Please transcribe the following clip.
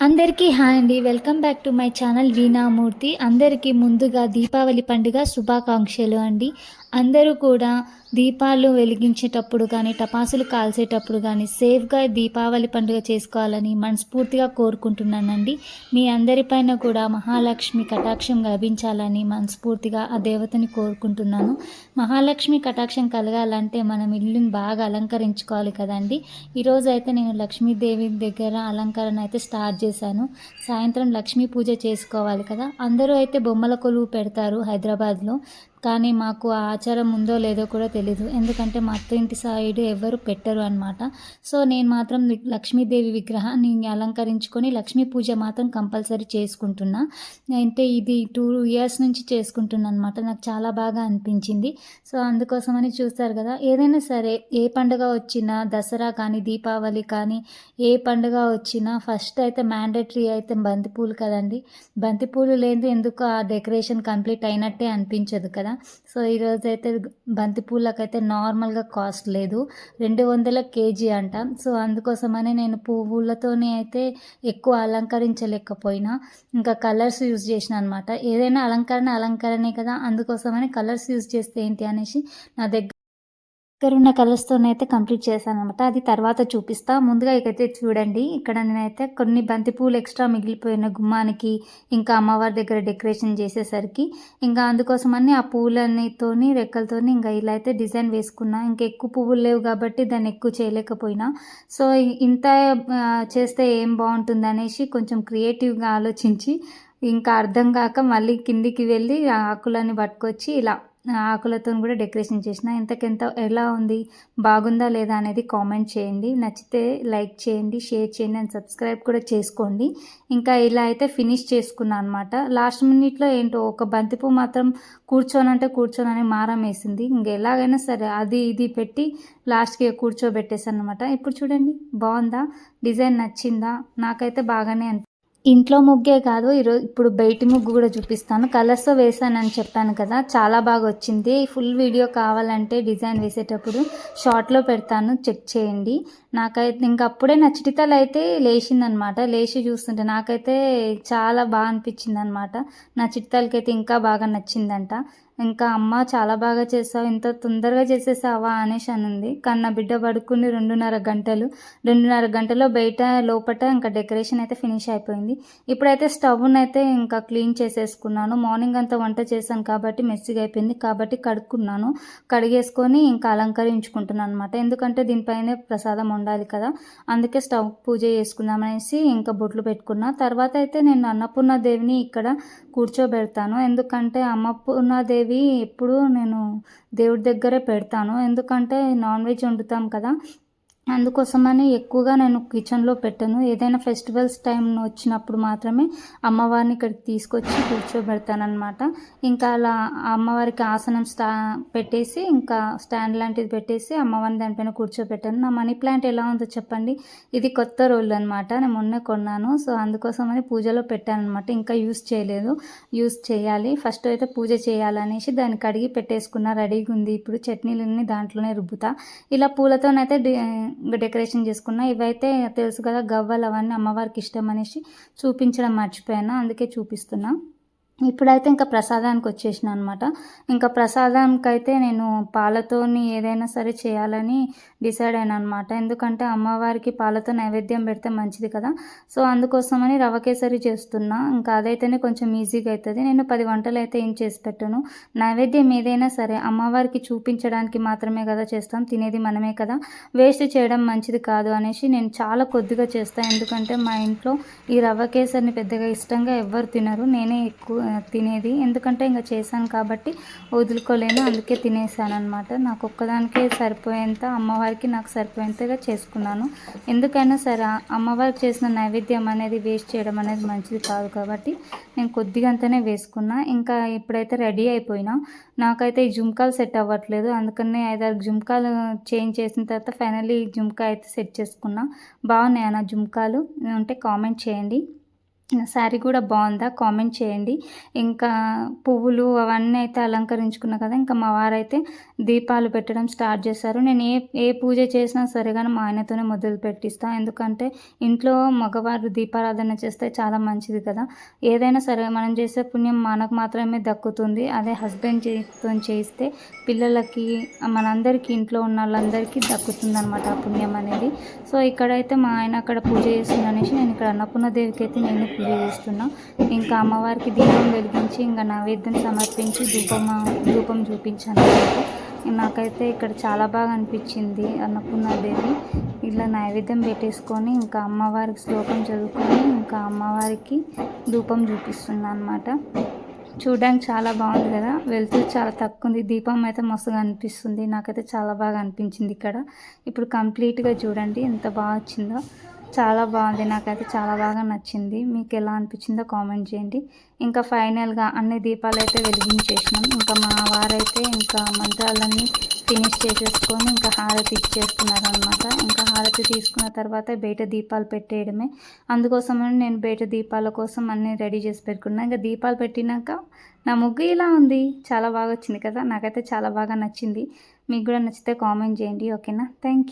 అందరికీ హాయ్ అండి. Welcome back to my channel Veena Murthy. అందరికీ ముందుగా దీపావళి పండుగ శుభాకాంక్షలు అండి. అందరూ కూడా దీపాలు వెలిగించేటప్పుడు కానీ టపాసులు కాల్చేటప్పుడు కానీ సేఫ్గా దీపావళి పండుగ చేసుకోవాలని మనస్ఫూర్తిగా కోరుకుంటున్నానండి. మీ అందరిపైన కూడా మహాలక్ష్మి కటాక్షం లభించాలని మనస్ఫూర్తిగా ఆ దేవతని కోరుకుంటున్నాను. మహాలక్ష్మి కటాక్షం కలగాలంటే మనం ఇల్లుని బాగా అలంకరించుకోవాలి కదండి. ఈరోజు అయితే నేను లక్ష్మీదేవి దగ్గర అలంకరణ అయితే స్టార్ట్ చేశాను. సాయంత్రం లక్ష్మీ పూజ చేసుకోవాలి కదా. అందరూ అయితే బొమ్మల కొలువు పెడతారు హైదరాబాద్లో. కానీ మాకు ఆ ఆచారం ఉందో లేదో కూడా తెలీదు. ఎందుకంటే మా అత్త ఇంటి సైడ్ ఎవరు పెట్టరు అనమాట సో నేను మాత్రం లక్ష్మీదేవి విగ్రహాన్ని అలంకరించుకొని లక్ష్మీ పూజ మాత్రం కంపల్సరీ చేసుకుంటున్నా. అంటే ఇది టూ ఇయర్స్ నుంచి చేసుకుంటున్నా అనమాట నాకు చాలా బాగా అనిపించింది. సో అందుకోసమని చూస్తారు కదా. ఏదైనా సరే ఏ పండుగ వచ్చినా దసరా కానీ దీపావళి కానీ ఏ పండుగ వచ్చినా ఫస్ట్ అయితే మ్యాండేటరీ అయితే బంతిపూలు కదండి. బంతిపూలు లేదు ఎందుకు ఆ డెకరేషన్ కంప్లీట్ అయినట్టే అనిపించదు కదా. సో ఈరోజు అయితే బంతి నార్మల్గా కాస్ట్ లేదు. రెండు వందల కేజీ అంట. సో అందుకోసమనే నేను పువ్వులతోనే అయితే ఎక్కువ అలంకరించలేకపోయినా. ఇంకా కలర్స్ యూజ్ చేసిన అనమాట ఏదైనా అలంకరణ అలంకరణే కదా. అందుకోసమని కలర్స్ యూజ్ చేస్తే ఏంటి అనేసి నా దగ్గర ఉన్న కలర్స్తోనైతే కంప్లీట్ చేశాను అనమాట అది తర్వాత చూపిస్తా. ముందుగా ఇకైతే చూడండి. ఇక్కడ నేనైతే కొన్ని బంతిపూలు ఎక్స్ట్రా మిగిలిపోయిన గుమ్మానికి ఇంకా అమ్మవారి దగ్గర డెకరేషన్ చేసేసరికి ఇంకా అందుకోసమని ఆ పూలన్నీతోని రెక్కలతోని ఇంకా ఇలా అయితే డిజైన్ వేసుకున్నా. ఇంకా ఎక్కువ పువ్వులు లేవు కాబట్టి దాన్ని ఎక్కువ చేయలేకపోయినా. సో ఇంత చేస్తే ఏం బాగుంటుంది అనేసి కొంచెం క్రియేటివ్గా ఆలోచించి ఇంకా అర్థం కాక మళ్ళీ కిందికి వెళ్ళి ఆకులని పట్టుకొచ్చి ఇలా ఆకులతో కూడా డెకరేషన్ చేసిన. ఇంతకెంత ఎలా ఉంది? బాగుందా లేదా అనేది కామెంట్ చేయండి. నచ్చితే లైక్ చేయండి షేర్ చేయండి అండ్ సబ్స్క్రైబ్ కూడా చేసుకోండి. ఇంకా ఇలా అయితే ఫినిష్ చేసుకున్నాను అనమాట లాస్ట్ మినిట్లో ఏంటో ఒక బంతిపూ మాత్రం కూర్చోనంటే కూర్చోనని మారం వేసింది. ఇంక ఎలాగైనా సరే అది ఇది పెట్టి లాస్ట్కి కూర్చోబెట్టేసాను అనమాట ఇప్పుడు చూడండి బాగుందా? డిజైన్ నచ్చిందా? నాకైతే బాగానే అనిపి ఇంట్లో ముగ్గే కాదు ఈరోజు ఇప్పుడు బయటి ముగ్గు కూడా చూపిస్తాను. కలర్స్తో వేసానని చెప్పాను కదా చాలా బాగా వచ్చింది. ఫుల్ వీడియో కావాలంటే డిజైన్ వేసేటప్పుడు షార్ట్లో పెడతాను చెక్ చేయండి. నాకైతే ఇంక అప్పుడే నా చిటితలు అయితే లేచిందనమాట. లేచి చూస్తుంటే నాకైతే చాలా బాగా అనిపించింది అనమాట నా చిటితలకైతే ఇంకా బాగా నచ్చిందంట. ఇంకా అమ్మ చాలా బాగా చేసావు ఇంత తొందరగా చేసేసావా అనేసి అనింది. కానీ నా బిడ్డ పడుకుని రెండున్నర గంటలు. రెండున్నర గంటలో బయట లోపల ఇంకా డెకరేషన్ అయితే ఫినిష్ అయిపోయింది. ఇప్పుడైతే స్టవ్ని అయితే ఇంకా క్లీన్ చేసేసుకున్నాను. మార్నింగ్ అంతా వంట చేశాను కాబట్టి మెస్సిగా అయిపోయింది. కాబట్టి కడుక్కున్నాను. కడిగేసుకొని ఇంకా అలంకరించుకుంటున్నాను అనమాట ఎందుకంటే దీనిపైనే ప్రసాదం ఉండాలి కదా. అందుకే స్టవ్ పూజ చేసుకుందామనేసి ఇంకా బొట్లు పెట్టుకున్నా. తర్వాత అయితే నేను అన్నపూర్ణాదేవిని ఇక్కడ కూర్చోబెడతాను. ఎందుకంటే అన్నపూర్ణాదేవి దేవి ఎప్పుడు నేను దేవుడి దగ్గరే పెడతాను. ఎందుకంటే నాన్ వెజ్ వండుతాం కదా. అందుకోసమని ఎక్కువగా నేను కిచెన్లో పెట్టను. ఏదైనా ఫెస్టివల్స్ టైం వచ్చినప్పుడు మాత్రమే అమ్మవారిని ఇక్కడికి తీసుకొచ్చి కూర్చోబెడతానమాట ఇంకా అలా అమ్మవారికి ఆసనం స్టా పెట్టేసి ఇంకా స్టాండ్ లాంటిది పెట్టేసి అమ్మవారిని దానిపైన కూర్చోబెట్టాను. నా మనీ ప్లాంట్ ఎలా ఉందో చెప్పండి. ఇది కొత్త రోల్ అనమాట నేను మొన్నే కొన్నాను. సో అందుకోసమని పూజలో పెట్టాను అనమాట ఇంకా యూస్ చేయలేదు. యూస్ చేయాలి. ఫస్ట్ అయితే పూజ చేయాలనేసి దాన్ని కడిగి పెట్టేసుకున్న. రెడీగా ఉంది. ఇప్పుడు చట్నీలన్నీ దాంట్లోనే రుబ్బుతా. ఇలా పూలతోనైతే డెకరేషన్ చేసుకున్నా. ఇవైతే తెలుసు కదా గవ్వలు అవన్నీ అమ్మవారికి ఇష్టం అనేసి చూపించడం మర్చిపోయాను అందుకే చూపిస్తున్నా. ఇప్పుడైతే ఇంకా ప్రసాదానికి వచ్చేసిన అనమాట ఇంకా ప్రసాదానికి అయితే నేను పాలతోని ఏదైనా సరే చేయాలని డిసైడ్ అయినా అనమాట ఎందుకంటే అమ్మవారికి పాలతో నైవేద్యం పెడితే మంచిది కదా. సో అందుకోసమని రవ కేసరి చేస్తున్నా. ఇంకా అదైతేనే కొంచెం ఈజీగా అవుతుంది నేను పది వంటలు అయితే ఏం చేసి పెట్టాను. నైవేద్యం ఏదైనా సరే అమ్మవారికి చూపించడానికి మాత్రమే కదా చేస్తాం. తినేది మనమే కదా. వేస్ట్ చేయడం మంచిది కాదు అనేసి నేను చాలా కొద్దిగా చేస్తాను ఎందుకంటే మా ఇంట్లో ఈ రవ్వ కేసరిని పెద్దగా ఇష్టంగా ఎవ్వరు తినరు. నేనే ఎక్కువ తినేది. ఎందుకంటే ఇంకా చేశాను కాబట్టి వదులుకోలేను. అందుకే తినేసాను అనమాట నాకు ఒక్కదానికే సరిపోయేంత అమ్మవారికి నాకు సరిపోయేంతగా చేసుకున్నాను. ఎందుకైనా సరే అమ్మవారికి చేసిన నైవేద్యం అనేది వేస్ట్ చేయడం అనేది మంచిది కాదు కాబట్టి నేను కొద్దిగంతనే వేసుకున్నా. ఇంకా ఇప్పుడైతే రెడీ అయిపోయినా. నాకైతే ఈ జుమ్కాలు సెట్ అవ్వట్లేదు. అందుకనే ఐదారు జుమ్కాలు చేంజ్ చేసిన తర్వాత ఫైనల్లీ జుమ్కా అయితే సెట్ చేసుకున్నా. బాగున్నాయి అన్న జుమ్కాలు ఉంటే కామెంట్ చేయండి. శారీ కూడా బాగుందా? కామెంట్ చేయండి. ఇంకా పువ్వులు అవన్నీ అయితే అలంకరించుకున్నా కదా ఇంకా మా వారైతే దీపాలు పెట్టడం స్టార్ట్ చేశారు. నేను ఏ ఏ పూజ చేసినా సరే కానీ మా ఆయనతోనే మొదలు పెట్టిస్తాను ఎందుకంటే ఇంట్లో మగవారు దీపారాధన చేస్తే చాలా మంచిది కదా. ఏదైనా సరే మనం చేసే పుణ్యం మనకు మాత్రమే దక్కుతుంది. అదే హస్బెండ్ చేతితో చేస్తే పిల్లలకి మనందరికీ ఇంట్లో ఉన్న వాళ్ళందరికీ దక్కుతుంది అనమాట ఆ పుణ్యం అనేది. సో ఇక్కడైతే మా ఆయన అక్కడ పూజ చేస్తుందనేసి నేను ఇక్కడ అన్నపూర్ణ దేవికి అయితే నేను పూజ ఇంకా అమ్మవారికి దీపం వెలిగించి ఇంకా నైవేద్యం సమర్పించి ధూపం ధూపం చూపించాను నాకైతే ఇక్కడ చాలా బాగా అనిపించింది అన్నపూర్ణాదేవి ఇలా నైవేద్యం పెట్టేసుకొని ఇంకా అమ్మవారికి శ్లోకం చదువుకొని ఇంకా అమ్మవారికి ధూపం చూపిస్తున్నాను అనమాట చూడడానికి చాలా బాగుంది కదా. వెళ్తూ చాలా తక్కువ ఉంది. దీపం అయితే మస్తుగా అనిపిస్తుంది. నాకైతే చాలా బాగా అనిపించింది ఇక్కడ. ఇప్పుడు కంప్లీట్గా చూడండి ఎంత బాగా వచ్చిందో. చాలా బాగుంది. నాకైతే చాలా బాగా నచ్చింది. మీకు ఎలా అనిపించిందో కామెంట్ చేయండి. ఇంకా ఫైనల్గా అన్ని దీపాలు అయితే వెలిగించేసినాం. ఇంకా మా వారైతే ఇంకా మంత్రాలన్నీ ఫినిష్ చేసేసుకొని ఇంకా హారతి ఇచ్చేస్తున్నారు అనమాట ఇంకా హారతి తీసుకున్న తర్వాత బయట దీపాలు పెట్టేయడమే. అందుకోసమని నేను బయట దీపాల కోసం అన్నీ రెడీ చేసి పెట్టుకున్నాను ఇంకా దీపాలు పెట్టినాక నా ముగ్గు ఇలా ఉంది. చాలా బాగా వచ్చింది కదా. నాకైతే చాలా బాగా నచ్చింది. మీకు కూడా నచ్చితే కామెంట్ చేయండి. ఓకేనా? Thank you